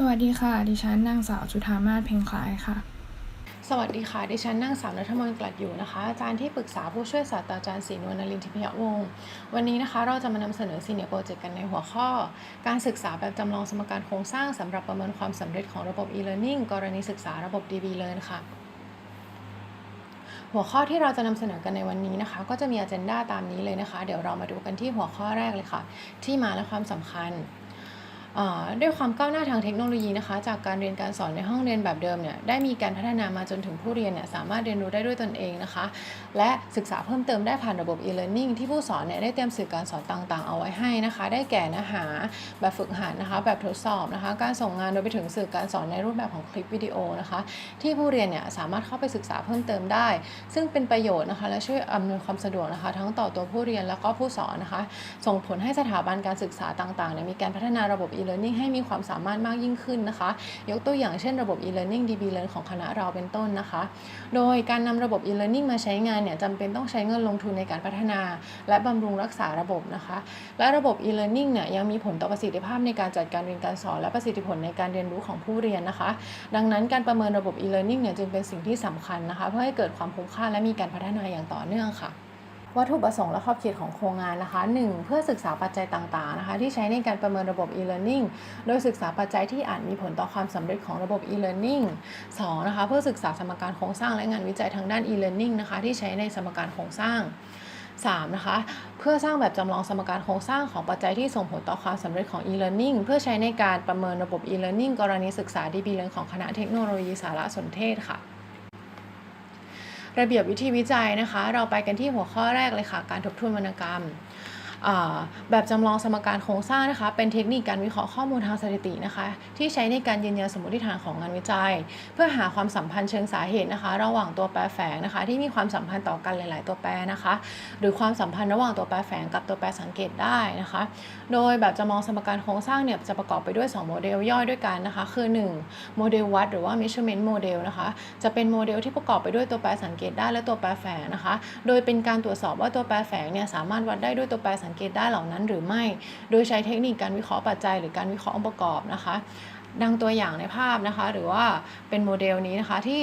สวัสดีค่ะ ดิฉันนางสาวจุธามาศเพ็งคล้ายค่ะ สวัสดีค่ะ ดิฉันนางสาวนัทมนต์กลัดอยู่นะคะ อาจารย์ที่ปรึกษาผู้ช่วยศาสตราจารย์ศรีนวลนรินทร์ทิพยวงศ์ วันนี้นะคะ เราจะมานำเสนอซีเนียโปรเจกต์กันในหัวข้อ การศึกษาแบบจำลองสมการโครงสร้างสำหรับประเมินความสำเร็จของระบบ e-learning กรณีศึกษาระบบ DB Learn ค่ะหัวข้อที่เราจะนำเสนอกันในวันนี้นะคะ ก็จะมี agenda ตามนี้เลยนะคะ เดี๋ยวเรามาดูกันที่หัวข้อแรกเลยค่ะ ที่มาและความสำคัญ ด้วยความก้าวหน้าทางเทคโนโลยีนะคะ จากการเรียนการสอนในห้องเรียนแบบเดิมเนี่ยได้มีการพัฒนามาจนถึงผู้เรียนเนี่ยสามารถเรียนรู้ได้ด้วยตนเองนะคะ และศึกษาเพิ่มเติมได้ผ่านระบบ e-learning ที่ผู้สอนเนี่ยได้เตรียมสื่อการสอนต่างๆ เอาไว้ให้นะคะ ได้แก่เนื้อหาแบบฝึกหัดนะคะ แบบทดสอบนะคะ การส่งงานโดยไปถึงสื่อการสอนในรูปแบบของคลิปวิดีโอนะคะ ที่ผู้เรียนเนี่ยสามารถเข้าไปศึกษาเพิ่มเติมได้ ซึ่งเป็นประโยชน์นะคะ และช่วยอำนวยความสะดวกนะคะ ทั้งต่อตัวผู้เรียนแล้วก็ผู้สอนนะคะ ส่งผลให้สถาบันการศึกษาต่างๆเนี่ยมีการพัฒนาระบบ e-learning ให้มีความสามารถมากยิ่งขึ้นนะคะ ยกตัวอย่างเช่นระบบ e-learning DB Learn ของคณะเราเป็นต้นนะคะ โดยการนำระบบ e-learning มาใช้งานเนี่ยจำเป็นต้องใช้เงินลงทุนในการพัฒนา และบำรุงรักษาระบบนะคะ และระบบ e-learning เนี่ยยังมีผลต่อประสิทธิภาพในการจัดการเรียนการสอน และประสิทธิผลในการเรียนรู้ของผู้เรียนนะคะ ดังนั้นการประเมินระบบ e-learning เนี่ยจึงเป็นสิ่งที่สำคัญนะคะ เพื่อให้เกิดความคุ้มค่าและมีการพัฒนาอย่างต่อเนื่องค่ะ วัตถุประสงค์และขอบเขตของโครงงานนะคะ 1. เพื่อศึกษาปัจจัยต่างๆนะคะ ที่ใช้ในการประเมินระบบ e-learning โดยศึกษาปัจจัยที่อาจมีผลต่อความสำเร็จของระบบ e-learning 2. นะคะเพื่อศึกษาสมการโครงสร้างและงานวิจัยทางด้าน e-learning นะคะที่ใช้ในสมการโครงสร้าง 3. นะคะ เพื่อสร้างแบบจำลองสมการโครงสร้างของปัจจัยที่ส่งผลต่อความสำเร็จของ e-learning เพื่อใช้ในการประเมินระบบ e-learning กรณีศึกษา DB Learn ของคณะเทคโนโลยีสารสนเทศค่ะ ระเบียบวิธีวิจัยนะคะ เราไปกันที่หัวข้อแรกเลยค่ะ การทบทวนวรรณกรรม แบบจำลองสมการโครงสร้างนะคะ เป็นเทคนิคการวิเคราะห์ข้อมูลทางสถิตินะคะ ที่ใช้ในการยืนยันสมมติฐานของงานวิจัย เพื่อหาความสัมพันธ์เชิงสาเหตุนะคะ ระหว่างตัวแปรแฝงนะคะ ที่มีความสัมพันธ์ต่อกันหลาย ๆ ตัวแปรนะคะ หรือความสัมพันธ์ระหว่างตัวแปรแฝงกับตัวแปรสังเกตได้นะคะ โดยแบบจำลองสมการโครงสร้างเนี่ยจะประกอบไปด้วย 2 โมเดลย่อยด้วยกันนะคะ คือ 1 โมเดลวัดหรือว่า measurement model นะคะ จะเป็นโมเดลที่ประกอบไปด้วยตัวแปรสังเกตได้และตัวแปรแฝงนะคะ โดยเป็นการตรวจสอบว่าตัวแปรแฝงเนี่ยสามารถวัดได้ด้วยตัวแปรสังังเกตได้เหล่านั้นหรือไม่ โดยใช้เทคนิคการวิเคราะห์ปัจจัย หรือการวิเคราะห์องค์ประกอบนะคะ ดังตัวอย่างในภาพนะคะ หรือว่าเป็นโมเดลนี้นะคะที่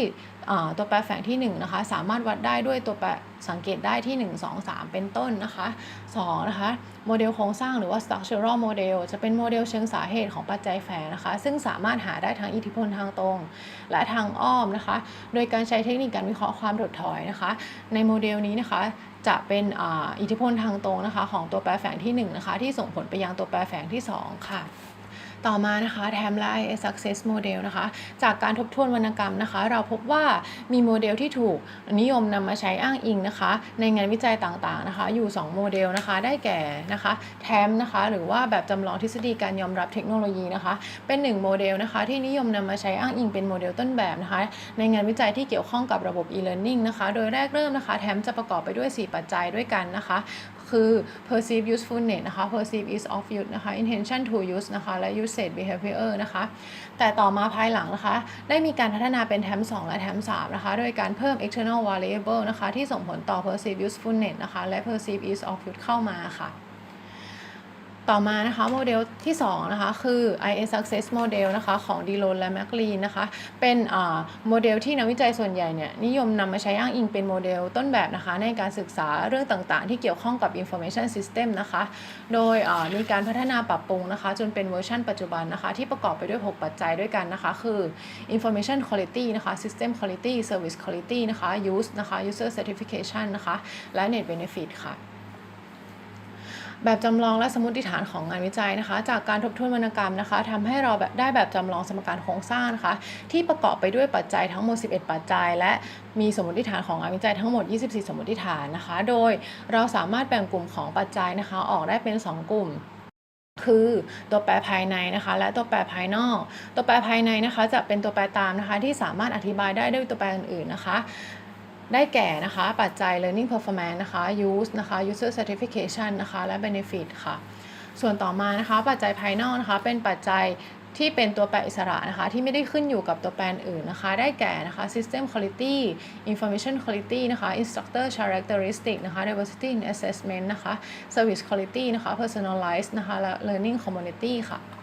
ตัวแปรแฝงที่1นะคะสามารถวัดได้ด้วยตัวแปรสังเกตได้ที่ 1 2 3 เป็นต้นนะคะ2นะคะโมเดลโครงสร้างหรือว่า structural model จะเป็นโมเดลเชิงสาเหตุของปัจจัยแฝงนะคะ ซึ่งสามารถหาได้ทั้งอิทธิพลทางตรง และทางอ้อมนะคะ โดยการใช้เทคนิคการวิเคราะห์ความถดถอยนะคะ ในโมเดลนี้นะคะจะเป็นอ,อิทธิพลทางตรงนะคะ ของตัวแปรแฝงที่1นะคะที่ส่งผลไปยังตัวแปรแฝงที่ 2 ค่ะ ต่อมานะคะแทมไล success model นะคะ จากการทบทวนวรรณกรรมนะคะ เราพบว่ามีโมเดลที่ถูกนิยมนำมาใช้อ้างอิงนะคะ ในงานวิจัยต่างๆนะคะ อยู่ 2 โมเดลนะคะ ได้แก่นะคะแทมนะคะ หรือว่าแบบจำลองทฤษฎีการยอมรับเทคโนโลยีนะคะ เป็น 1 โมเดลนะคะ ที่นิยมนำมาใช้อ้างอิงเป็นโมเดลต้นแบบนะคะ ในงานวิจัยที่เกี่ยวข้องกับระบบ e-learning นะคะ โดยแรกเริ่มนะคะแทมจะประกอบไปด้วย 4 ปัจจัยด้วยกันนะคะ คือ perceive usefulness นะคะ perceive ease of use นะคะ intention to use นะคะและ usage behavior นะคะแต่ต่อมาภายหลังนะคะได้มีการพัฒนาเป็นแทม2 และแทม3นะคะโดยการเพิ่ม external variable นะคะที่ส่งผลต่อ perceive usefulness นะคะและ perceive ease of use เข้ามาค่ะ ต่อมานะคะโมเดลที่2นะคะคือ IS Success Model นะคะของ d i l o n และ McLean นะคะเป็นโมเดลที่นักวิจัยส่วนใหญ่เนี่ยนิยมนำมาใช้อ้างอิงเป็นโมเดลต้นแบบนะคะในการศึกษาเรื่องต่างๆ ที่เกี่ยวข้องกับ Information System นะคะโดยมีการพัฒนาปรับปรุงนะคะจนเป็นเวอร์ชันปัจจุบันนะคะที่ประกอบไปด้วย 6 ปัจจัยด้วยกันนะคะคือ Information Quality นะคะ System Quality Service Quality นะคะ Use นะคะ User Certification นะคะและ Net Benefit ค่ะ แบบจำลองและสมมติฐานของงานวิจัยนะคะ จากการทบทวนวรรณกรรมนะคะทำให้เราแบบได้แบบจำลองสมการโครงสร้างนะคะ ที่ประกอบไปด้วยปัจจัยทั้งหมด 11 ปัจจัย และมีสมมติฐานของงานวิจัยทั้งหมด 24 สมมติฐานนะคะ โดยเราสามารถแบ่งกลุ่มของปัจจัยนะคะ ออกได้เป็น 2 กลุ่มคือตัวแปรภายในนะคะ และตัวแปรภายนอก ตัวแปรภายในนะคะ จะเป็นตัวแปรตามนะคะ ที่สามารถอธิบายได้ด้วยตัวแปรอื่นๆนะคะ ได้แก่นะคะ ปัจจัย learning performance นะคะ use นะคะ user certification นะคะ และ benefit ค่ะ ส่วนต่อมานะคะ ปัจจัยภายนอกนะคะ เป็นปัจจัยที่เป็นตัวแปรอิสระนะคะ ที่ไม่ได้ขึ้นอยู่กับตัวแปรอื่นนะคะ ได้แก่นะคะ system quality information quality นะคะ instructor characteristic นะคะ diversity in assessment นะคะ service quality นะคะ personalized นะคะและ learning community ค่ะ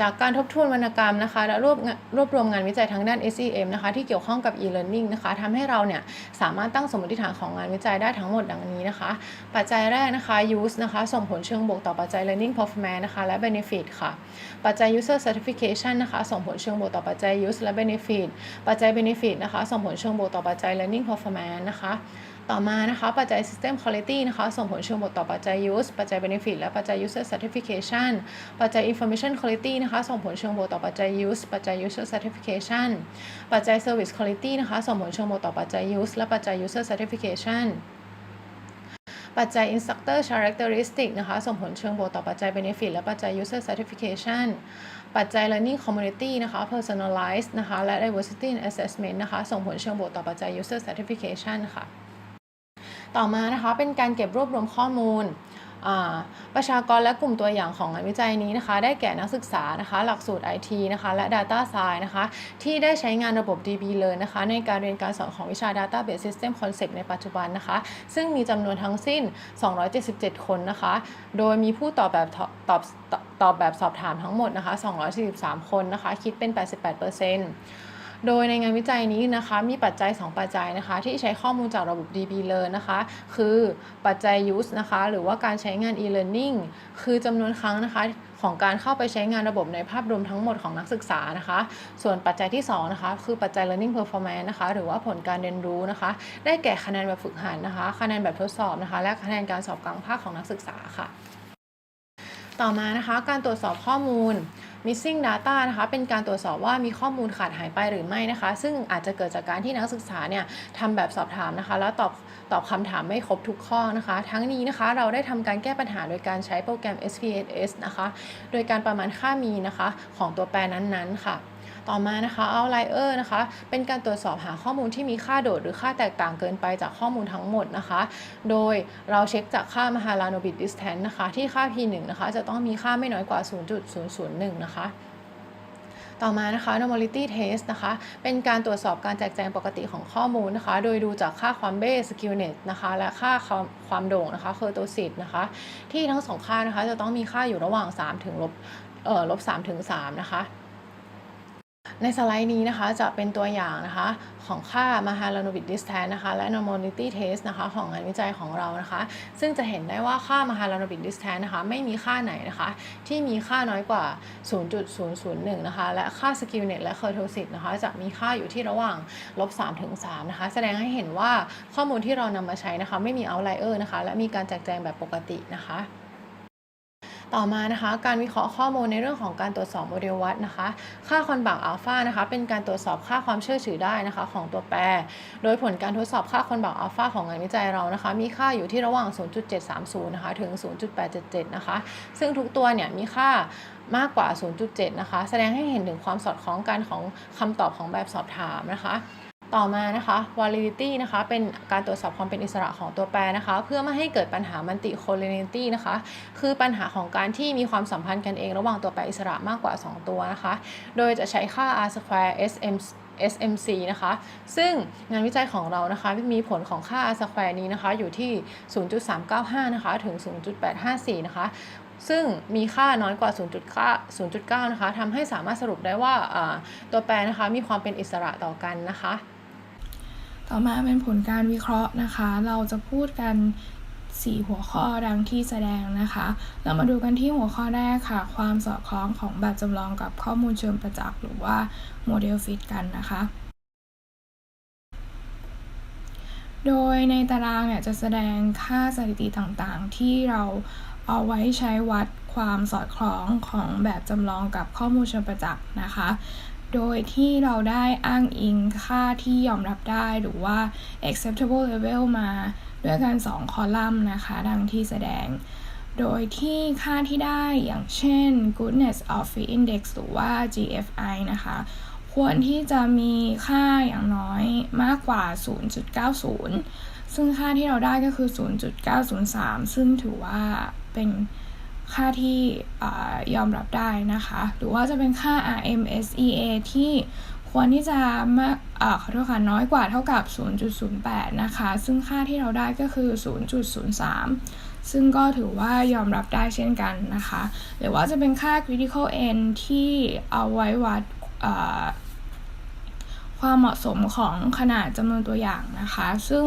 จากการทบทวนวรรณกรรมนะคะ และรวบรวบรวมงานวิจัยทางด้าน SEM นะคะที่เกี่ยวข้องกับ e-learning นะคะทำให้เราเนี่ยสามารถตั้งสมมติฐานของงานวิจัยได้ทั้งหมดดังนี้นะคะ ปัจจัยแรกนะคะ use นะคะส่งผลเชิงบวกต่อปัจจัย learning performance นะคะและ benefit ค่ะ ปัจจัย user certification นะคะส่งผลเชิงบวกต่อปัจจัย use และ benefit ปัจจัย benefit นะคะส่งผลเชิงบวกต่อปัจจัย learning performance นะคะ ต่อมานะคะปัจจัย system quality นะคะส่งผลเชิงบวกต่อปัจจัย use ปัจจัย benefit และปัจจัย user certification ปัจจัย information quality นะคะส่งผลเชิงบวกต่อปัจจัย use ปัจจัย user certification ปัจจัย service quality นะคะส่งผลเชิงบวกต่อปัจจัย use และปัจจัย user certification ปัจจัย instructor characteristic นะคะส่งผลเชิงบวกต่อปัจจัย benefit และปัจจัย user certification ปัจจัย learning community นะคะ personalized นะคะ และ diversity assessment นะคะ ส่งผลเชิงบวกต่อปัจจัย user certification ค่ะ ต่อมานะคะเป็นการเก็บรวบรวมข้อมูลประชากรและกลุ่มตัวอย่างของงานวิจัยนี้นะคะ ได้แก่นักศึกษานะคะ หลักสูตร IT นะคะ และ Data Science นะคะ ที่ได้ใช้งานระบบ DB Learn นะคะ ในการเรียนการสอนของวิชา Database System Concept ในปัจจุบันนะคะ ซึ่งมีจำนวนทั้งสิ้น 277 คนนะคะ โดยมีผู้ตอบแบบตอบตอบตอบแบบสอบถามทั้งหมดนะคะ 243 คนนะคะ คิดเป็น 88% โดยในงานวิจัยนี้นะคะ มีปัจจัย 2 ปัจจัยนะคะ ที่ใช้ข้อมูลจากระบบ DB Learn นะคะ คือปัจจัย use นะคะ หรือว่าการใช้งาน e-learning คือจำนวนครั้งนะคะของการเข้าไปใช้งานระบบในภาพรวมทั้งหมดของนักศึกษานะคะ ส่วนปัจจัยที่ 2 นะคะ คือปัจจัย learning performance นะคะ หรือว่าผลการเรียนรู้นะคะ ได้แก่คะแนนแบบฝึกหัดนะคะ คะแนนแบบทดสอบนะคะ และคะแนนการสอบกลางภาคของนักศึกษาค่ะ ต่อมานะคะ การตรวจสอบข้อมูล missing data นะคะเป็นการตรวจสอบว่ามีข้อมูลขาดหายไปหรือไม่นะคะ ซึ่งอาจจะเกิดจากการที่นักศึกษาเนี่ยทำแบบสอบถามนะคะ แล้วตอบตอบคำถามไม่ครบทุกข้อนะคะ ทั้งนี้นะคะเราได้ทำการแก้ปัญหาโดยการใช้โปรแกรม SPSS นะคะ โดยการประมาณค่ามีนะคะของตัวแปรนั้นๆค่ะ ต่อมานะคะ outlier นะคะ เป็นการตรวจสอบหาข้อมูลที่มีค่าโดดหรือค่าแตกต่างเกินไปจากข้อมูลทั้งหมดนะคะ โดยเราเช็คจากค่ามหาลาน bit distance นะคะ ที่ค่า p1 นะคะ จะต้องมีค่าไม่น้อยกว่า 0.001 นะคะต่อมานะคะ normality test นะคะ เป็นการตรวจสอบการแจกแจงปกติของข้อมูลนะคะ โดยดูจากค่าความเบ้ skewness นะคะ และค่าความความโด่งนะคะ kurtosis นะคะ ที่ทั้งสองค่านะคะ จะต้องมีค่าอยู่ระหว่าง 3 ถึงลบเอ่อลบ3ถึง3นะคะ ในสไลด์นี้นะคะจะเป็นตัวอย่างนะคะของค่า Mahalanobis distance นะคะ และ normality test นะคะของงานวิจัยของเรานะคะ ซึ่งจะเห็นได้ว่าค่า Mahalanobis distance นะคะ ไม่มีค่าไหนนะคะ ที่มีค่าน้อยกว่า 0.001 นะคะ และค่า skewness และ kurtosis นะคะ จะมีค่าอยู่ที่ระหว่างลบ3ถึง3นะคะ แสดงให้เห็นว่าข้อมูลที่เรานำมาใช้นะคะ ไม่มี outlier นะคะ และมีการแจกแจงแบบปกตินะคะ ต่อมานะคะ การวิเคราะห์ข้อมูลในเรื่องของการตรวจสอบโมเดลวัดนะคะ ค่าคอนบังอัลฟานะคะ เป็นการตรวจสอบค่าความเชื่อถือได้นะคะ ของตัวแปร โดยผลการทดสอบค่าคอนบังอัลฟาของงานวิจัยเรานะคะ มีค่าอยู่ที่ระหว่าง 0.730 นะคะ ถึง 0.877 นะคะ ซึ่งทุกตัวเนี่ยมีค่ามากกว่า 0.7 นะคะ แสดงให้เห็นถึงความสอดคล้องกันของคำตอบของแบบสอบถามนะคะ ต่อมานะคะ validity นะคะ เป็นการตรวจสอบความเป็นอิสระของตัวแปรนะคะ เพื่อไม่ให้เกิดปัญหา multi collinearity นะคะ คือปัญหาของการที่มีความสัมพันธ์กันเองระหว่างตัวแปรอิสระมากกว่า 2 ตัวนะคะ โดยจะใช้ค่า r square sm SMC นะคะ ซึ่งงานวิจัยของเรานะคะ มีผลของค่า r square นี้นะคะ อยู่ที่ 0.395 นะคะ ถึง 0.854 นะคะซึ่งมีค่าน้อยกว่า 0.9นะคะทำให้สามารถสรุปได้ว่าตัวแปรนะคะมีความเป็นอิสระต่อกันนะคะ ต่อมาเป็นผลการวิเคราะห์นะคะ เราจะพูดกัน 4 หัวข้อดังที่แสดงนะคะ เรามาดูกันที่หัวข้อแรกค่ะ ความสอดคล้องของแบบจำลองกับข้อมูลเชิงประจักษ์หรือว่าโมเดลฟิตกันนะคะโดยในตารางเนี่ยจะแสดงค่าสถิติต่างๆ ที่เราเอาไว้ใช้วัดความสอดคล้องของแบบจำลองกับข้อมูลเชิงประจักษ์นะคะ โดยที่เราได้อ้างอิงค่าที่ยอมรับได้หรือว่า acceptable level มาด้วยกัน 2 คอลัมน์นะคะ ดังที่แสดง โดยที่ค่าที่ได้อย่างเช่น goodness of fit index หรือว่า GFI นะคะ ควรที่จะมีค่าอย่างน้อยมากกว่า 0.90 ซึ่งค่าที่เราได้ก็คือ 0.903 ซึ่งถือว่าเป็น ค่าที่ยอมรับได้นะคะ หรือว่าจะเป็นค่า RMSEA ที่ควรที่จะมากขอโทษค่ะน้อยกว่าเท่ากับ 0.08 นะคะ ซึ่งค่าที่เราได้ก็คือ 0.03 ซึ่งก็ถือว่ายอมรับได้เช่นกันนะคะ หรือว่าจะเป็นค่า critical n ที่เอาไว้วัดความเหมาะสมของขนาดจำนวนตัวอย่างนะคะ ซึ่ง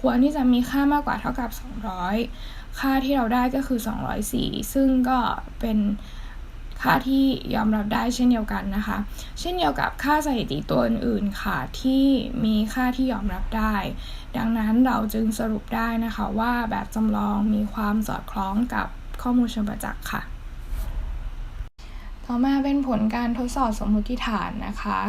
ควรที่จะมีค่ามากกว่าเท่ากับ 200 ค่าที่เราได้ก็คือ 204 ซึ่งก็เป็นค่าที่ยอมรับได้เช่นเดียวกันนะคะ เช่นเดียวกับค่าสถิติตัวอื่นๆค่ะที่มีค่าที่ยอมรับได้ ดังนั้นเราจึงสรุปได้นะคะว่าแบบจำลองมีความสอดคล้องกับข้อมูลเชิงประจักษ์ค่ะ ต่อมาเป็นผลการทดสอบสมมุติฐานนะคะ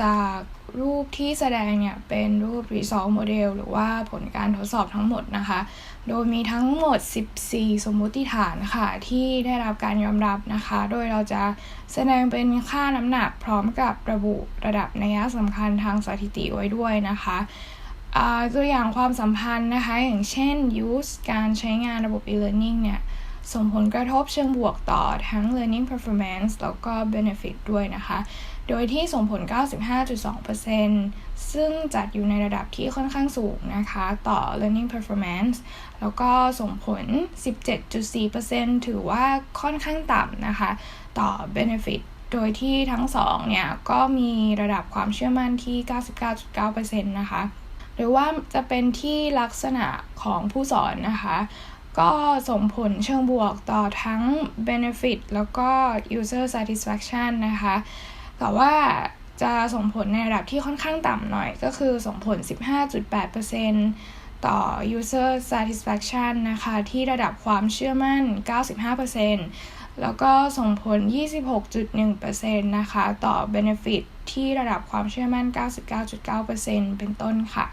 จากรูปที่แสดงเนี่ยเป็นรูป result model หรือว่าผลการทดสอบทั้งหมดนะคะ โดยมีทั้งหมด 14 สมมุติฐานค่ะที่ได้รับการยอมรับนะคะ โดยเราจะแสดงเป็นค่าน้ำหนักพร้อมกับระบุระดับนัยสำคัญทางสถิติไว้ด้วยนะคะตัวอย่างความสัมพันธ์นะคะ อย่างเช่น use การใช้งานระบบ e-learning เนี่ย ส่งผลกระทบเชิงบวกต่อทั้ง learning performance แล้วก็ benefit ด้วยนะคะ โดยที่ส่งผล 95.2%ซึ่งจัดอยู่ในระดับที่ค่อนข้างสูงนะคะ ต่อ learning performance แล้วก็ส่งผล 17.4%ถือว่าค่อนข้างต่ำนะคะ ต่อ benefit โดยที่ทั้งสองเนี่ยก็มีระดับความเชื่อมั่นที่ 99.9%นะคะ หรือว่าจะเป็นที่ลักษณะของผู้สอนนะคะ ก็ส่งผลเชิงบวกต่อทั้ง benefit แล้วก็ user satisfaction นะคะ แต่ว่าจะส่งผลในระดับที่ค่อนข้างต่ำหน่อย ก็คือส่งผล 15.8%ต่อ user satisfaction นะคะ ที่ระดับความเชื่อมั่น 95%แล้วก็ส่งผล 26.1%นะคะ ต่อ benefit ที่ระดับความเชื่อมั่น 99.9%เป็นต้นค่ะ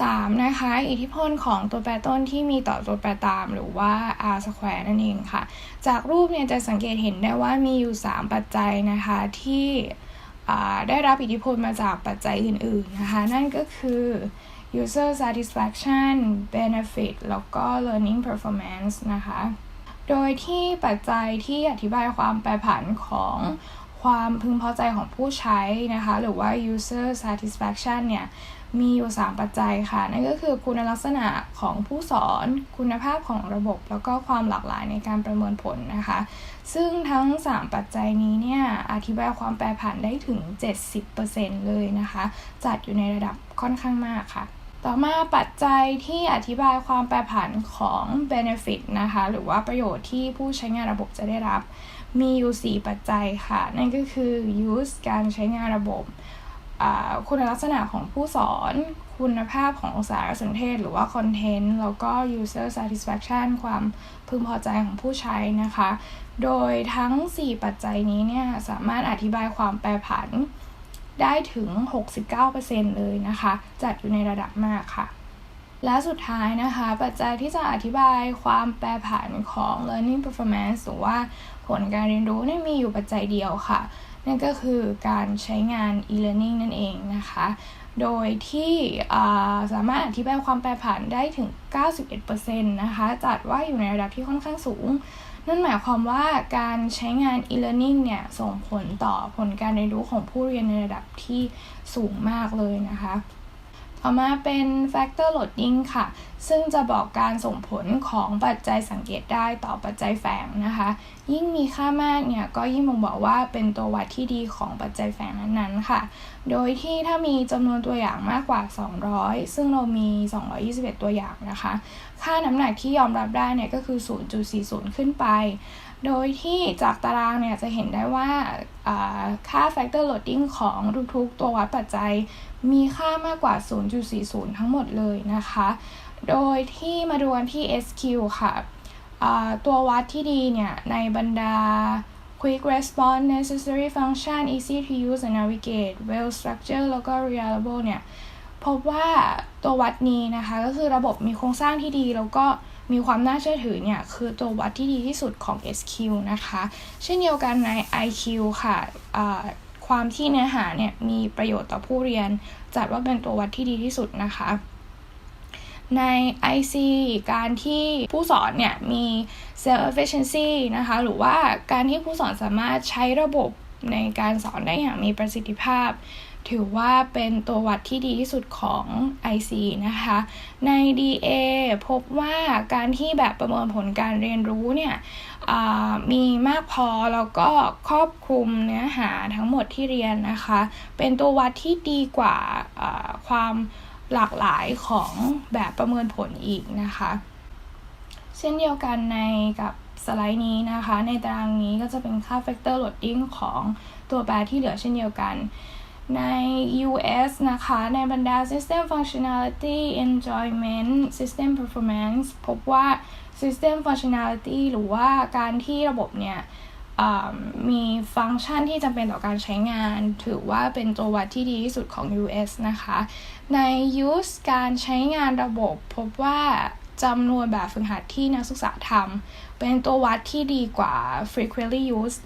3. นะคะ อิทธิพลของตัวแปรต้นที่มีต่อตัวแปรตามหรือว่า r square นั่นเองค่ะ จากรูปเนี่ยจะสังเกตเห็นได้ว่ามีอยู่ 3 ปัจจัยนะคะที่ได้รับอิทธิพลมาจากปัจจัยอื่นๆนะคะ นั่นก็คือ user satisfaction benefit แล้วก็ learning performance นะคะ โดยที่ปัจจัยที่อธิบายความแปรผันของความพึงพอใจของผู้ใช้นะคะ หรือว่า user satisfaction เนี่ย มีอยู่ 3 ปัจจัยค่ะ นั่นก็คือคุณลักษณะของผู้สอน คุณภาพของระบบ แล้วก็ความหลากหลายในการประเมินผลนะคะ ซึ่งทั้ง 3 ปัจจัยนี้เนี่ย อธิบายความแปรผันได้ถึง 70%เลยนะคะ จัดอยู่ในระดับค่อนข้างมากค่ะต่อมาปัจจัยที่อธิบายความแปรผันของ benefit นะคะ หรือว่าประโยชน์ที่ผู้ใช้งานระบบจะได้รับ มีอยู่ 4 ปัจจัยค่ะ นั่นก็คือ use การใช้งานระบบ คุณลักษณะของผู้สอน คุณภาพของสารสนเทศ หรือว่าคอนเทนต์ แล้วก็ user satisfaction ความพึงพอใจของผู้ใช้นะคะ โดยทั้ง 4 ปัจจัยนี้เนี่ยสามารถอธิบายความแปรผันได้ถึง 69%เลยนะคะ จัดอยู่ในระดับมากค่ะ และสุดท้ายนะคะ ปัจจัยที่จะอธิบายความแปรผันของ learning performance หรือว่าผลการเรียนรู้นี่มีอยู่ปัจจัยเดียวค่ะ นั่นก็คือการใช้งาน e-learning นั่นเองนะคะ โดยที่สามารถอธิบายความแปรผันได้ถึง 91%นะคะ จัดว่าอยู่ในระดับที่ค่อนข้างสูง นั่นหมายความว่าการใช้งาน e-learning เนี่ย ส่งผลต่อผลการเรียนรู้ของผู้เรียนในระดับที่สูงมากเลยนะคะ ต่อมาเป็น factor loading ค่ะ ซึ่งจะบอกการส่งผลของปัจจัยสังเกตได้ต่อปัจจัยแฝงนะคะ ยิ่งมีค่ามากเนี่ย ก็ยิ่งบ่งบอกว่าเป็นตัววัดที่ดีของปัจจัยแฝงนั้นๆค่ะ โดยที่ถ้ามีจำนวนตัวอย่างมากกว่า 200 ซึ่งเรามี 221 ตัวอย่างนะคะ ค่าน้ำหนักที่ยอมรับได้เนี่ยก็คือ 0.40 ขึ้นไป โดยที่จากตารางเนี่ยจะเห็นได้ว่าค่า factor loading ของทุกๆ ตัววัดปัจจัย มีค่ามากกว่า 0.40 ทั้งหมดเลยนะคะ โดยที่มาดูกันที่ SQ ค่ะ ตัววัดที่ดีเนี่ย ในบรรดา quick response necessary function easy to use and navigate well structured แล้วก็ reliable เนี่ย พบว่า ตัววัดนี้นะคะ ก็คือระบบมีโครงสร้างที่ดี แล้วก็มีความน่าเชื่อถือเนี่ย คือตัววัดที่ดีที่สุดของ SQ นะคะ เช่นเดียวกันใน IQ ค่ะความที่เนื้อหาเนี่ยมีประโยชน์ต่อผู้เรียน จัดว่าเป็นตัววัดที่ดีที่สุดนะคะ ใน IC การที่ผู้สอนเนี่ยมี self efficiency นะคะ หรือว่าการที่ผู้สอนสามารถใช้ระบบในการสอนได้อย่างมีประสิทธิภาพ ถือว่าเป็นตัววัดที่ดีที่สุดของ IC นะคะ ใน DA พบว่าการที่แบบประเมินผลการเรียนรู้เนี่ยมีมากพอแล้วก็ครอบคลุมเนื้อหาทั้งหมดที่เรียนนะคะ เป็นตัววัดที่ดีกว่าความหลากหลายของแบบประเมินผลอีกนะคะ เช่นเดียวกันในกับสไลด์นี้นะคะ ในตารางนี้ก็จะเป็นค่า factor loading ของตัวแปรที่เหลือเช่นเดียวกัน ใน US นะคะ ในบรรดา system functionality enjoyment system performance พบว่า system functionality หรือว่าการที่ระบบเนี่ยมีฟังก์ชันที่จำเป็นต่อการใช้งาน ถือว่าเป็นตัววัดที่ดีที่สุดของ US นะคะ ใน use การใช้งานระบบพบว่าจำนวนแบบฝึกหัดที่นักศึกษาทำเป็นตัววัดที่ดีกว่า frequently used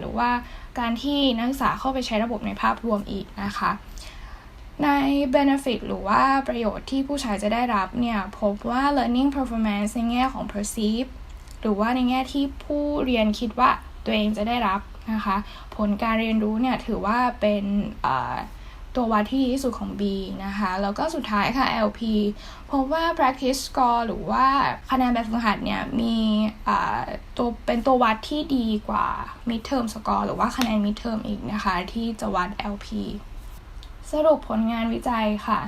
หรือว่า การที่นักศึกษาเข้าไปใช้ระบบในภาพรวมอีกนะคะ ใน benefit หรือว่าประโยชน์ที่ผู้ใช้จะได้รับเนี่ยพบว่า learning performance ในแง่ของ perceive หรือว่าในแง่ที่ผู้เรียนคิดว่าตัวเองจะได้รับนะคะ ผลการเรียนรู้เนี่ยถือว่าเป็น ตัววัดที่ดีที่สุดของ B นะคะ แล้วก็สุดท้ายค่ะ LP พบว่า practice score หรือว่าคะแนนแบบฝึกหัดเนี่ยมีตัวเป็นตัววัดที่ดีกว่า midterm score หรือว่าคะแนน midterm อีกนะคะ ที่จะวัด LP สรุปผลงานวิจัยค่ะ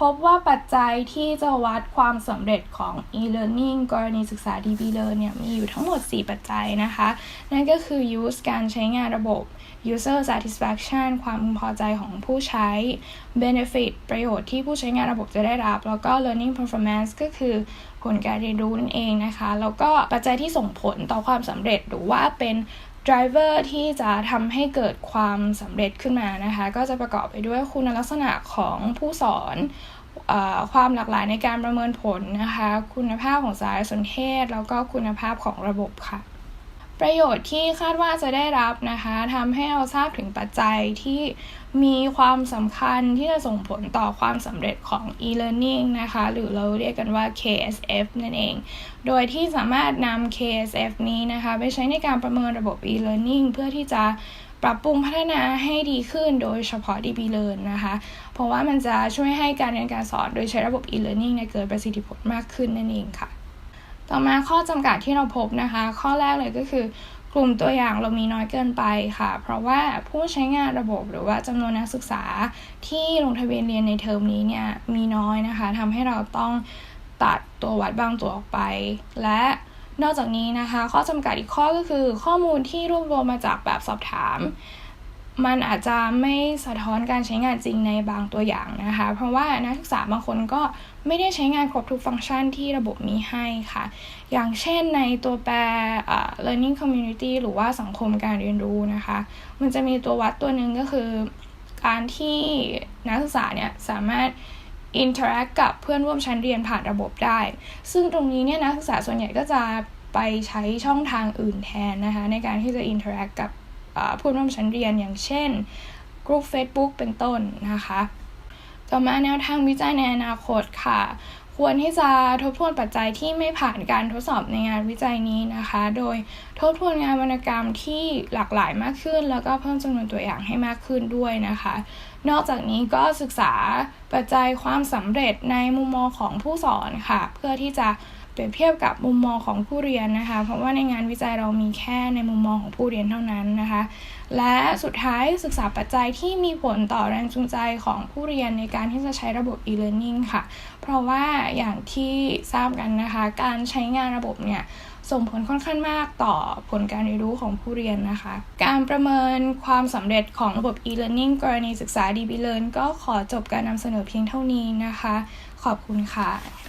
พบว่าปัจจัยที่จะวัดความสำเร็จของ e-learning กรณีศึกษา DB Learn เนี่ยมีอยู่ทั้งหมด 4 ปัจจัยนะคะ นั่นก็คือ use การใช้งานระบบ user satisfaction ความพอใจของผู้ใช้ benefit ประโยชน์ที่ผู้ใช้งานระบบจะได้รับ แล้วก็ learning performance ก็คือผลการเรียนรู้นั่นเองนะคะ แล้วก็ปัจจัยที่ส่งผลต่อความสำเร็จหรือว่าเป็น driver ที่จะทำให้เกิดความสำเร็จขึ้นมานะคะ ก็จะประกอบไปด้วยคุณลักษณะของผู้สอนความหลากหลายในการประเมินผลนะคะ คุณภาพของสารสนเทศ แล้วก็คุณภาพของระบบค่ะ ประโยชน์ที่คาดว่าจะได้รับนะคะทำให้เราทราบถึงปัจจัยที่มีความสำคัญที่จะส่งผลต่อความสำเร็จของ e-learning นะคะ หรือเราเรียกกันว่า KSF นั่นเอง โดยที่สามารถนำ KSF นี้นะคะ ไปใช้ในการประเมินระบบ e-learning เพื่อที่จะปรับปรุงพัฒนาให้ดีขึ้นโดยเฉพาะ DB Learn นะคะ เพราะว่ามันจะช่วยให้การเรียนการสอนโดยใช้ระบบ e-learning เกิดประสิทธิผลมากขึ้นนั่นเองค่ะ ต่อมาข้อจำกัดที่เราพบนะคะ ข้อแรกเลยก็คือกลุ่มตัวอย่างเรามีน้อยเกินไปค่ะ เพราะว่าผู้ใช้งานระบบหรือว่าจำนวนนักศึกษาที่ลงทะเบียนเรียนในเทอมนี้เนี่ยมีน้อยนะคะทำให้เราต้องตัดตัววัดบางตัวออกไป และนอกจากนี้นะคะ ข้อจำกัดอีกข้อก็คือข้อมูลที่รวบรวมมาจากแบบสอบถาม มันอาจจะไม่สะท้อนการใช้งานจริงในบางตัวอย่างนะคะ เพราะว่านักศึกษาบางคนก็ไม่ได้ใช้งานครบทุกฟังก์ชันที่ระบบมีให้ค่ะ อย่างเช่นในตัวแปร learning community หรือว่าสังคมการเรียนรู้นะคะ มันจะมีตัววัดตัวหนึ่งก็คือ การที่นักศึกษาเนี่ยสามารถ interact กับเพื่อนร่วมชั้นเรียนผ่านระบบได้ ซึ่งตรงนี้เนี่ยนักศึกษาส่วนใหญ่ก็จะไปใช้ช่องทางอื่นแทนนะคะ ในการที่จะ interact กับ ผู้ร่วมชั้นเรียนอย่างเช่นกลุ่ม Facebook เป็นต้นนะคะ ต่อมาแนวทางวิจัยในอนาคตค่ะ ควรที่จะทบทวนปัจจัยที่ไม่ผ่านการทดสอบในงานวิจัยนี้นะคะ โดยทบทวนงานวรรณกรรมที่หลากหลายมากขึ้น แล้วก็เพิ่มจำนวนตัวอย่างให้มากขึ้นด้วยนะคะ นอกจากนี้ก็ศึกษาปัจจัยความสำเร็จในมุมมองของผู้สอนค่ะ เพื่อที่จะ เปรียบเทียบกับมุมมองของผู้เรียนนะคะ เพราะว่าในงานวิจัยเรามีแค่ในมุมมองของผู้เรียนเท่านั้นนะคะ และสุดท้ายศึกษาปัจจัยที่มีผลต่อแรงจูงใจของผู้เรียนในการที่จะใช้ระบบ e-learning ค่ะ เพราะว่าอย่างที่ทราบกันนะคะ การใช้งานระบบเนี่ยส่งผลค่อนข้างมากต่อผลการเรียนรู้ของผู้เรียนนะคะ การประเมินความสำเร็จของระบบ e-learning กรณีศึกษา DB Learn ก็ขอจบการนำเสนอเพียงเท่านี้นะคะ ขอบคุณค่ะ